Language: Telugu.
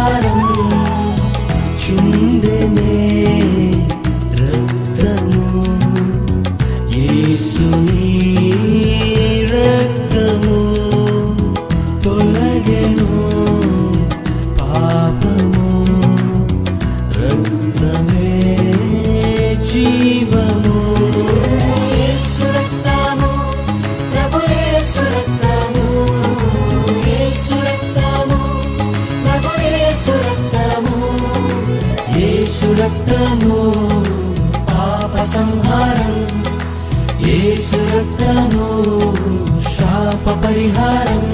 పరిహారం చిందెనే రక్తము. యేసుని యేసు రక్తము పాప సంహారం. యేసు రక్తము శాప పరిహారం.